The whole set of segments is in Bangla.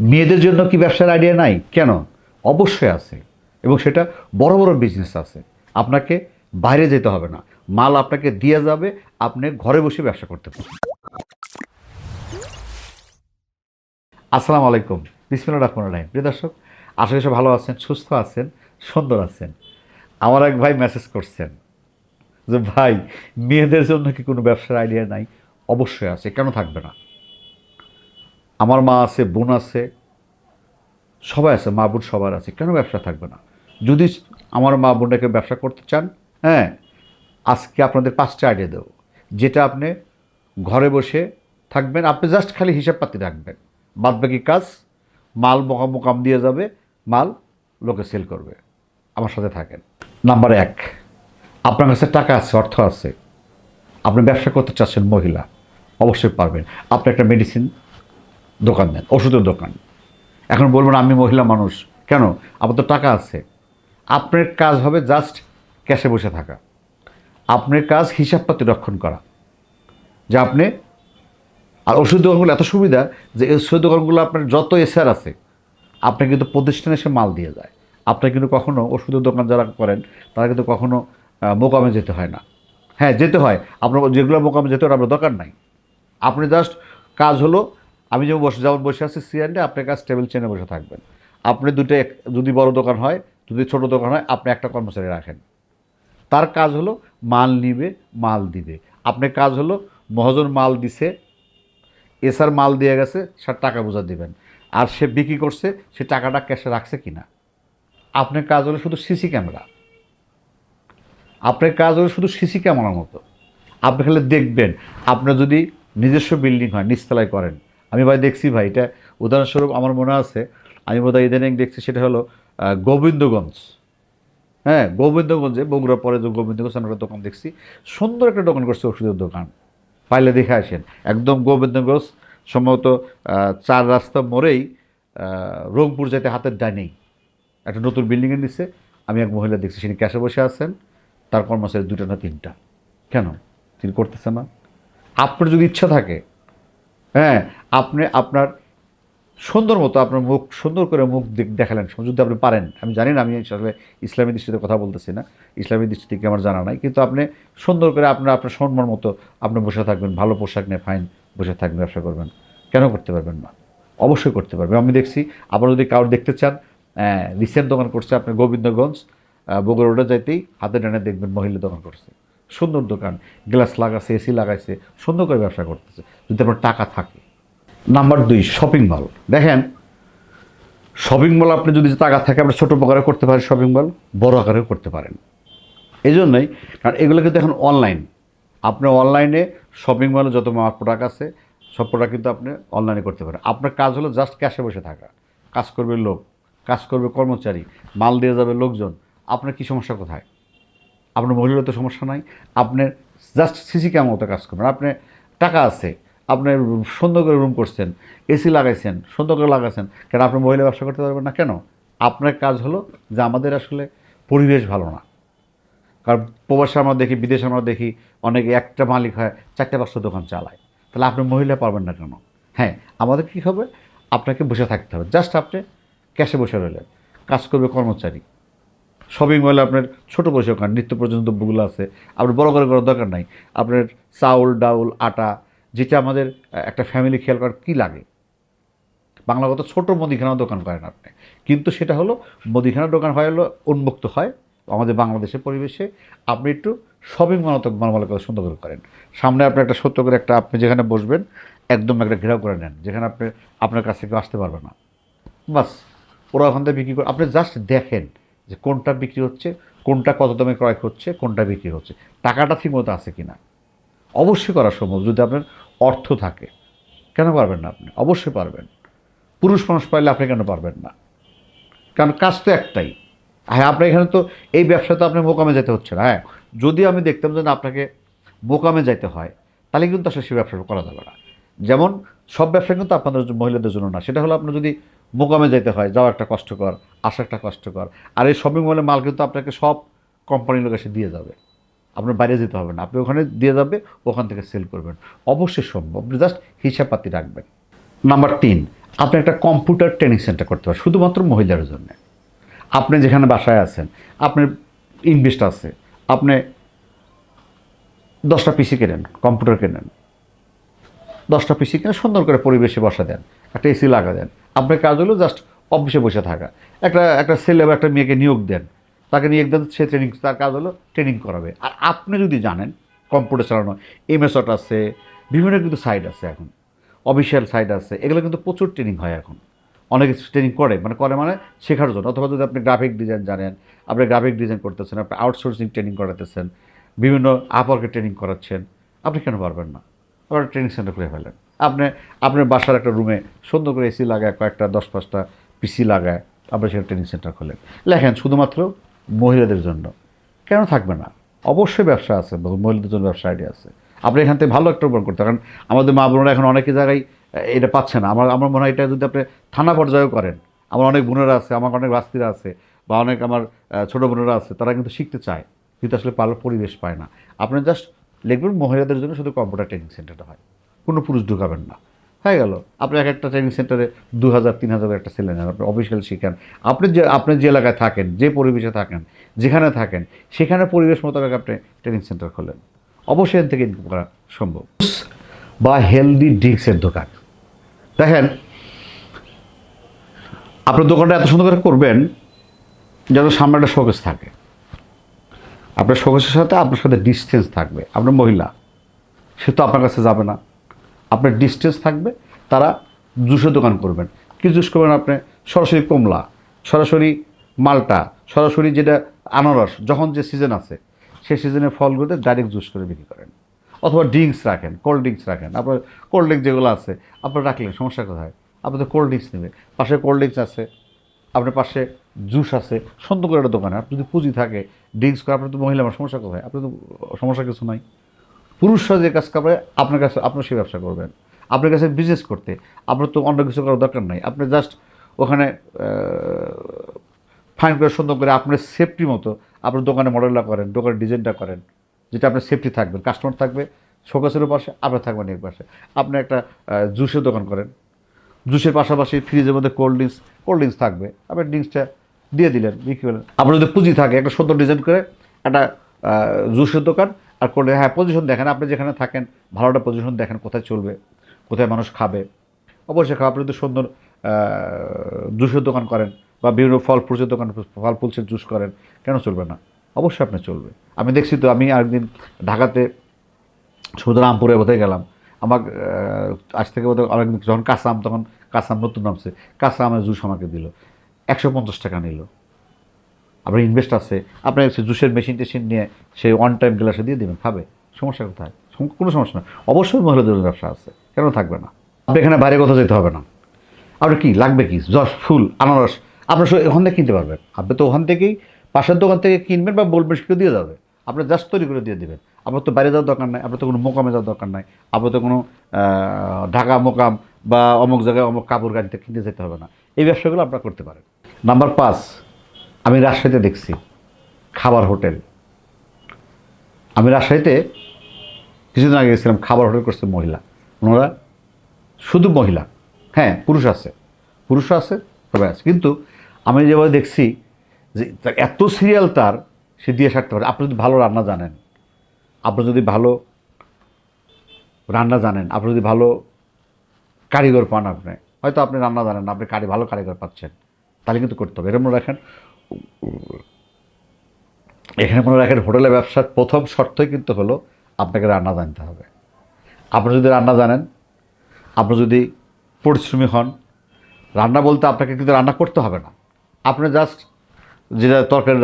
মেয়েদের জন্য কি ব্যবসার আইডিয়া নাই? কেন? অবশ্যই আছে। এবং সেটা বড় বড় বিজনেস আছে। আপনাকে বাইরে যেতে হবে না। মাল আপনাকে দিয়ে যাবে, আপনি ঘরে বসে ব্যবসা করতে পারেন আসসালামু আলাইকুম। বিসমিল্লা রহমান রাহিম। প্রিয় দর্শক, আশা করি সব ভালো আছেন, সুস্থ আছেন, সুন্দর আছেন। আমার এক ভাই মেসেজ করছেন যে, ভাই, মেয়েদের জন্য কি কোনো ব্যবসার আইডিয়া নাই? অবশ্যই আছে। কেন থাকবে না? আমার মা আছে, বোন আছে, সবাই আছে, মা বোন সবার আছে, কেন ব্যবসা থাকবে না? যদি আমার মা বোনটাকে ব্যবসা করতে চান হ্যাঁ আজকে আপনাদের পাঁচটা আইডিয়া দেবো। যেটা আপনি ঘরে বসে থাকবেন, আপনি জাস্ট খালি হিসাবপাতি রাখবেন। বাদ বাকি কাজ মাল মোকাম দিয়ে যাবে, মাল লোকে সেল করবে। আমার সাথে থাকেন। নাম্বার এক, আপনার কাছে টাকা আছে, অর্থ আছে। আপনি ব্যবসা করতে চাচ্ছেন মহিলা, অবশ্যই পারবেন। আপনি একটা মেডিসিন দোকান দেন ওষুধের দোকান। এখন বলবেন আমি মহিলা মানুষ, কেন? আমার তো টাকা আছে। আপনার কাজ হবে জাস্ট ক্যাশে বসে থাকা। আপনার কাজ হিসাবপাতি রক্ষণ করা। যে আপনি, আর ওষুধ দোকানগুলো এত সুবিধা যে ওষুধ দোকানগুলো আপনার যত এসআর আছে আপনি কিন্তু প্রতিষ্ঠানে এসে মাল দিয়ে যায়। আপনি কিন্তু কখনও ওষুধের দোকান যারা করেন, তারা কিন্তু কখনও মোকামে যেতে হয় না। হ্যাঁ যেতে হয়। আপনার যেগুলো মোকামে যেতে হয় আপনার দরকার নাই। আপনি জাস্ট কাজ হলো আমি যেমন বসে যেমন বসে আছি সিয়ান্ডে আপনার কাজ টেবিল চেনে বসে থাকবেন। আপনি দুটো যদি বড় দোকান হয়, যদি ছোট দোকান হয়, আপনি একটা কর্মচারী রাখেন। তার কাজ হলো মাল নিবে, মাল দিবে। আপনার কাজ হলো, মহাজন মাল দিছে এসার মাল দিয়ে গেছে, সে টাকা বোঝা দিবেন। আর সে বিক্রি করছে, সে টাকাটা ক্যাশে রাখছে কিনা? আপনার কাজ হলো শুধু সিসি ক্যামেরা আপনার কাজ হলো শুধু সিসি ক্যামেরার মতো। আপনি খালি দেখবেন, আপনার যদি নিজস্ব বিল্ডিং হয়, নিচতলায় করেন আমি ভাই দেখছি ভাই, এটা উদাহরণস্বরূপ আমার মনে আছে, আমি বোধহয় ইদানিং দেখছি সেটা হলো গোবিন্দগঞ্জ। হ্যাঁ গোবিন্দগঞ্জে বগুড়া পরে যে গোবিন্দগঞ্জ, আমরা একটা দোকান দেখছি, সুন্দর একটা দোকান করছে ওষুধের দোকান। পাইলে দেখে আসেন, একদম গোবিন্দগঞ্জ, সম্ভবত চার রাস্তা মোড়েই রংপুর যেতে হাতের ডাইনেই একটা নতুন বিল্ডিংয়ের নিচে আমি এক মহিলা দেখছি তিনি ক্যাশে বসে আছেন, তার কর্মচারী দুটো না তিনটা। কেন? তিনি করতেছে না। আপনার যদি ইচ্ছা থাকে হ্যাঁ আপনি আপনার সুন্দর মতো আপনার মুখ সুন্দর করে মুখ দেখ- দেখালেন যদি আপনি পারেন। আমি জানি না, আমি আসলে ইসলামী দৃষ্টিতে কথা বলতেছি না, ইসলামী দৃষ্টি থেকে আমার জানা নাই, কিন্তু আপনি সুন্দর করে আপনার আপনার সম্মান মতো আপনি বসে থাকবেন, ভালো পোশাক নিয়ে ফাইন বসে থাকবেন, ব্যবসা করবেন। কেন করতে পারবেন না? অবশ্যই করতে পারবেন। আমি দেখছি আপনারা যদি কারোর দেখতে চান রিসেন্ট দোকান করছে আপনি গোবিন্দগঞ্জ বগুড়া যাইতেই হাতে ডানে দেখবেন, মহিলা দোকান করছে। সুন্দর দোকান। গ্লাস লাগাছে এসি লাগাইছে, সুন্দর করে ব্যবসা করতেছে। যদি আপনার টাকা থাকে। নাম্বার দুই শপিং মল দেখেন শপিং মল আপনি যদি টাকা থাকে, আপনি ছোটো প্রকারে করতে পারেন শপিং মল বড় আকারেও করতে পারেন। এই জন্যই কারণ এগুলো কিন্তু এখন অনলাইন আপনি অনলাইনে শপিং মলে যত মাল প্রোডাক্ট আছে, সব প্রোডাক্ট কিন্তু আপনি অনলাইনে করতে পারেন। আপনার কাজ হলো জাস্ট ক্যাশে বসে থাকা। কাজ করবে লোক, কাজ করবে কর্মচারী, মাল দিয়ে যাবে লোকজন। আপনার কী সমস্যা কোথায়? আপনার মহিলার তো সমস্যা নাই আপনি জাস্ট সিসি ক্যামের মতো কাজ করবেন। আপনি টাকা আছে, আপনি সুন্দর করে রুম করছেন এসি লাগাইছেন, সুন্দর করে লাগাইছেন, কেন আপনি মহিলা ব্যবসা করতে পারবেন না? কেন? আপনার কাজ হলো যে আমাদের আসলে পরিবেশ ভালো না। কারণ প্রবাসে আমরা দেখি, বিদেশে আমরা দেখি, অনেকে একটা মালিক হয়, চারটে পাঁচটা দোকান চালায়। তাহলে আপনি মহিলা পারবেন না কেন? হ্যাঁ আমাদের কী হবে? আপনাকে বসে থাকতে হবে। জাস্ট আপনি ক্যাশে বসে রইলেন। কাজ করবে কর্মচারী। শপিং মলে আপনার ছোটো বসে ওখানে, নিত্য পর্যন্ত দ্রব্যগুলো আছে। আপনার বড় করে করার দরকার নাই। আপনার চাউল, ডাউল, আটা, যেটা আমাদের একটা ফ্যামিলি খেয়াল করার কী লাগে? বাংলা কথা, ছোটো মুদিখানা দোকান করেন আপনি। কিন্তু সেটা হলো, মুদিখানার দোকান হয় হলো, উন্মুক্ত হয় আমাদের বাংলাদেশের পরিবেশে। আপনি একটু শপিং মলত মালমাল করে সুন্দর করে করেন। সামনে আপনি একটা সত্য করে একটা, আপনি যেখানে বসবেন, একদম একটা ঘেরাও করে নেন, যেখানে আপনি, আপনার কাছ থেকে আসতে পারবে না। বাস, ওরা ওখান থেকে বিক্রি করে, আপনি জাস্ট দেখেন। যে কোনটা বিক্রি হচ্ছে কোনটা কত দামে ক্রয় হচ্ছে কোনটা বিক্রি হচ্ছে টাকাটা ঠিকমতো আছে কি না অবশ্যই করা সম্ভব যদি আপনার অর্থ থাকে। কেন পারবেন না আপনি? অবশ্যই পারবেন। পুরুষ মানুষ পাইলে আপনি কেন পারবেন না? কারণ কাজ তো একটাই। হ্যাঁ আপনার এখানে তো এই ব্যবসা তো আপনার মোকামে যেতে হচ্ছে না। হ্যাঁ যদি আমি দেখতাম যে না, আপনাকে মোকামে যেতে হয় তাহলে কিন্তু আসলে সেই ব্যবসাটা করা যাবে না। যেমন সব ব্যবসা কিন্তু আপনাদের মহিলাদের জন্য না। সেটা হলো আপনার যদি মোকামে যেতে হয়, যাওয়া একটা কষ্টকর, আসা একটা কষ্টকর। আর এই শপিং মলে মাল কিন্তু আপনাকে সব কোম্পানির লোক এসে দিয়ে যাবে। আপনার বাইরে যেতে হবে না। আপনি ওখানে দিয়ে যাবে, ওখান থেকে সেল করবেন। অবশ্যই সম্ভব। আপনি জাস্ট হিসাবপাতি রাখবেন। নাম্বার তিন, আপনি একটা কম্পিউটার ট্রেনিং সেন্টার করতে পারেন, শুধুমাত্র মহিলার জন্য। আপনি যেখানে বাসায় আছেন আপনার ইনভেস্ট আছে, আপনি দশটা পিসি কেনেন কম্পিউটার কেনেন। দশটা পিসি কিনে সুন্দর করে পরিবেশে বসা দেন, একটা এসি লাগা দেন আপনার কাজ হলো জাস্ট অফিসে বসে থাকা। একটা একটা ছেলে বা একটা মেয়েকে নিয়োগ দেন। তাকে নিয়োগ দেন সে ট্রেনিং তার কাজ হলো ট্রেনিং করাবে। আর আপনি যদি জানেন কম্পিউটার চালানো এমএসট আছে, বিভিন্ন কিন্তু সাইট আছে এখন। অফিসিয়াল সাইট আছে, এগুলো কিন্তু প্রচুর ট্রেনিং হয় এখন। অনেক ট্রেনিং করে মানে করে মানে শেখার জন্য। অথবা যদি আপনি গ্রাফিক ডিজাইন জানেন, আপনি গ্রাফিক ডিজাইন করতেছেন, আপনি আউটসোর্সিং ট্রেনিং করাতেছেন, বিভিন্ন আপওয়ার্কে ট্রেনিং করাচ্ছেন, আপনি কেন পারবেন না? আবার ট্রেনিং সেন্টার খুলে ফেলেন। আপনি, আপনার বাসার একটা রুমে সুন্দর করে এসি লাগায়, কয়েকটা দশ পাঁচটা পিসি লাগায় আপনি সেখানে ট্রেনিং সেন্টার খোলেন। লেখেন, শুধুমাত্র মহিলাদের জন্য। কেন থাকবে না? অবশ্যই ব্যবসা আছে মহিলাদের জন্য ব্যবসা আইডিয়া আছে। আপনি এখান থেকে ভালো একটা উপার্জন করতে কারণ আমাদের মা বোনেরা এখন অনেক জায়গায় এটা পাচ্ছে না। আমার আমার মনে হয় এটা যদি আপনি থানা পর্যায়েও করেন, আমার অনেক বোনেরা আছে, আমার অনেক বাস্তিরা আছে, বা অনেক আমার ছোট বোনেরা আছে, তারা কিন্তু শিখতে চায়। কিন্তু আসলে ভালো পরিবেশ পায় না। আপনি জাস্ট লিখবেন মহিলাদের জন্য শুধু কম্পিউটার ট্রেনিং সেন্টারটা হয়। কোনো পুরুষ ঢুকাবেন না। হয়ে গেল। আপনি এক একটা ট্রেনিং সেন্টারে দু হাজার, তিন হাজার একটা ছেলে নেন। আপনি অফিসিয়াল শিখান। আপনি যে আপনি যে এলাকায় থাকেন, যে পরিবেশে থাকেন, যেখানে থাকেন, সেখানে পরিবেশ মোতাবেক আপনি ট্রেনিং সেন্টার খোলেন। অবশ্যই এর থেকে ইনকাম করা সম্ভব। বা হেলদি ড্রিঙ্কসের দোকান। দেখেন, আপনার দোকানটা এত সুন্দর করে করবেন, যেন সামনে একটা শোকেস থাকে। আপনার শোকেসের সাথে আপনার সাথে ডিস্টেন্স থাকবে। আপনার মহিলা, সে তো আপনার কাছে যাবে না। আপনার ডিস্টেন্স থাকবে, তারা জুসের দোকান করবেন। কি জুস করবেন আপনি? সরাসরি কমলা, সরাসরি মালটা, সরাসরি যেটা আনারস, যখন যে সিজন আছে, সেই সিজনের ফলগুলোতে ডাইরেক্ট জুস করে বিক্রি করেন। অথবা ড্রিঙ্কস রাখেন কোল্ড ড্রিঙ্কস রাখেন। আপনার কোল্ড ড্রিঙ্কস যেগুলো আছে, আপনার রাখলেন, সমস্যা কোথায়? আপনি তো কোল্ড ড্রিঙ্কস নেবে পাশে কোল্ড ড্রিঙ্কস আছে, আপনার পাশে জুস আছে সুন্দর করে একটা দোকানে। আপনি যদি পুঁজি থাকে ড্রিঙ্কস করে আপনার তো মহিলা আমার সমস্যা কোথায়? আপনার তো সমস্যা কিছু নাই। পুরুষরা যে কাজ করে, আপনার কাছে আপনার সেই ব্যবসা করবেন। আপনার কাছে বিজনেস করতে, আপনার তো অন্য কিছু করার দরকার নাই। আপনি জাস্ট ওখানে ফাইন করে, সুন্দর করে আপনার সেফটি মতো আপনার দোকানে মডেলটা করেন দোকানের ডিজাইনটা করেন, যেটা আপনার সেফটি থাকবে। কাস্টমার থাকবে শোকাসের পাশে আপনার থাকবেন এক পাশে। আপনি একটা জুসের দোকান করেন। জুসের পাশাপাশি ফ্রিজের মধ্যে কোল্ড ড্রিঙ্কস কোল্ড ড্রিঙ্কস থাকবে। আপনি ড্রিঙ্কসটা দিয়ে দিলেন, বিক্রি করলেন। আপনার যদি পুঁজি থাকে, একটা সুন্দর ডিজাইন করে, একটা জুসের দোকান আর করলে হ্যাঁ পজিশন দেখেন, আপনি যেখানে থাকেন ভালো একটা পজিশন দেখেন, কোথায় চলবে, কোথায় মানুষ খাবে। অবশ্যই খাবে। আপনি যদি সুন্দর জুসের দোকান করেন বা বিভিন্ন ফল ফ্রুটসের দোকান, ফল ফুলসের জুস করেন, কেন চলবে না? অবশ্যই আপনি চলবে। আমি দেখছি তো, আমি একদিন ঢাকাতে সুতরামপুরে বোধহয় গেলাম। আমার আজ থেকে বোধহয় অনেকদিন যখন কাঁচা আম তখন কাঁচা আম নতুন নামছে। কাঁচা আমের জুস আমাকে দিল। একশো পঞ্চাশ টাকা নিল। আপনার ইনভেস্ট আছে আপনার সে জুসের মেশিন টেশিন নিয়ে সে ওয়ান টাইম গ্লাসে দিয়ে দেবেন খাবে। সমস্যা কোথায়? কোনো সমস্যা না। অবশ্যই মহিলাদের ব্যবসা আছে কেন থাকবে না? আপনি এখানে বাইরে কোথাও যেতে হবে না। আপনার কি লাগবে কি? যশ ফুল আনারস আপনার সব ওখান থেকে কিনতে পারবেন। আপনি তো ওখান থেকেই পাশের দোকান থেকে কিনবেন বা বলবেন সেটা দিয়ে যাবে। আপনি জাস্ট তৈরি করে দিয়ে দেবেন। আপনার তো বাইরে যাওয়ার দরকার নাই আপনার তো কোনো মোকামে যাওয়ার দরকার নাই। আপনার তো কোনো ঢাকা মোকাম বা অমুক জায়গায় অমুক কাপড় গাড়িতে কিনতে যেতে হবে না। এই ব্যবসাগুলো আপনারা করতে পারেন। নাম্বার পাঁচ আমি রাজশাহীতে দেখছি, খাবার হোটেল। আমি রাজশাহীতে কিছুদিন আগে গেছিলাম, খাবার হোটেল করছে মহিলা। ওনারা শুধু মহিলা। হ্যাঁ পুরুষ আছে। পুরুষও আছে, সবাই আছে। কিন্তু আমি যেভাবে দেখছি যে তার এত সিরিয়াল তার, সে দিয়ে সারতে পারে। আপনি যদি ভালো রান্না জানেন, আপনি যদি ভালো রান্না জানেন, আপনি যদি ভালো কারিগর পান আপনি, হয়তো আপনি রান্না জানেন আপনি কারি, ভালো কারিগর পাচ্ছেন। তাহলে কিন্তু করতে হবে। এরকম রাখেন এখানে মনে রাখেন হোটেলের ব্যবসার প্রথম শর্তই কিন্তু হলো আপনাকে রান্না জানতে হবে। আপনি যদি রান্না জানেন, আপনি যদি পরিশ্রমী হন, রান্না বলতে আপনাকে কিন্তু রান্না করতে হবে না। আপনি জাস্ট যেটা তরকারি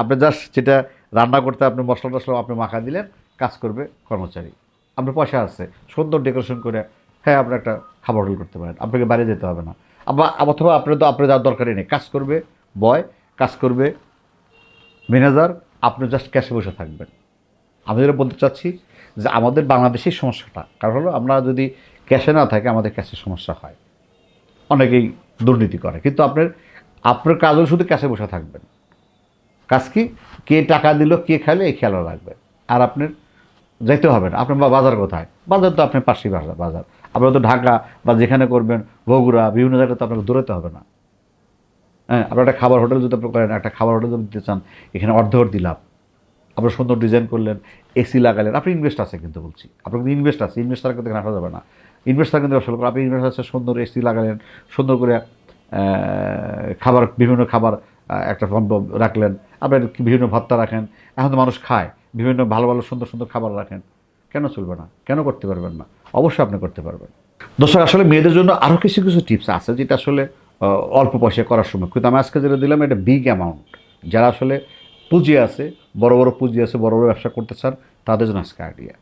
আপনি জাস্ট যেটা রান্না করতে আপনি মশলা টশলা আপনি মাখা দিলেন, কাজ করবে কর্মচারী। আপনার পয়সা আছে, সুন্দর ডেকোরেশন করে হ্যাঁ আপনি একটা খাবার হোটেল করতে পারেন। আপনাকে বাইরে যেতে হবে না। আবার অথবা আপনার তো, আপনার যাওয়ার দরকারই নেই। কাজ করবে, বয় কাজ করবে। ম্যানেজার, আপনি জাস্ট ক্যাশে বসে থাকবেন। আমি যেটা বলতে চাচ্ছি যে আমাদের বাংলাদেশের সমস্যাটা, কারণ হলো আমরা যদি ক্যাশে না থাকে, আমাদের ক্যাশের সমস্যা হয়। অনেকেই দুর্নীতি করে, কিন্তু আপনার আপনার কাজও শুধু ক্যাশে বসে থাকবেন। কাজ কি? কে টাকা দিল, কে খাইলে, এই খেয়াল রাখবেন। আর আপনার যাইতে হবে না। আপনার বাজার কোথায়? বাজার তো আপনার পাশেই বাজার। বাজার আপনারা তো ঢাকা বা যেখানে করবেন, বগুড়া, বিভিন্ন জায়গায় তো আপনাকে দৌড়াতে হবে না। হ্যাঁ আপনার একটা খাবার হোটেল যদি আপনি করেন, একটা খাবার হোটেল যদি দিতে চান, এখানে অর্ধেক দিলাম আপনার সুন্দর ডিজাইন করলেন, এসি লাগালেন, আপনি ইনভেস্ট আছে কিন্তু বলছি। আপনার কিন্তু ইনভেস্ট আছে ইনভেস্ট ছাড়া কিন্তু আসা যাবে না। ইনভেস্ট ছাড়া কিন্তু করবেন আপনি ইনভেস্ট আছে, সুন্দর এসি লাগালেন, সুন্দর করে খাবার, বিভিন্ন খাবার একটা পণ্য রাখলেন, আপনার বিভিন্ন ভত্তা রাখেন, এখন তো মানুষ খায়, বিভিন্ন ভালো ভালো সুন্দর সুন্দর খাবার রাখেন, কেন চলবে না? কেন করতে পারবেন না? অবশ্যই আপনি করতে পারবেন। দর্শক, আসলে মেয়েদের জন্য আরও কিছু কিছু টিপস আছে, যেটা আসলে অল্প পয়সায় করার সময়। কিন্তু আমি আজকে যেটা দিলাম, এটা বিগ অ্যামাউন্ট যারা আসলে পুঁজি আছে, বড় বড় পুঁজি আছে, বড় বড় ব্যবসা করতে চান, তাদের জন্য আজকে আইডিয়া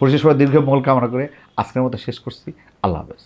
পরিশেষ করে দীর্ঘ মহল কামনা করে আজকের মতো শেষ করছি। আল্লাহ হাফেজ।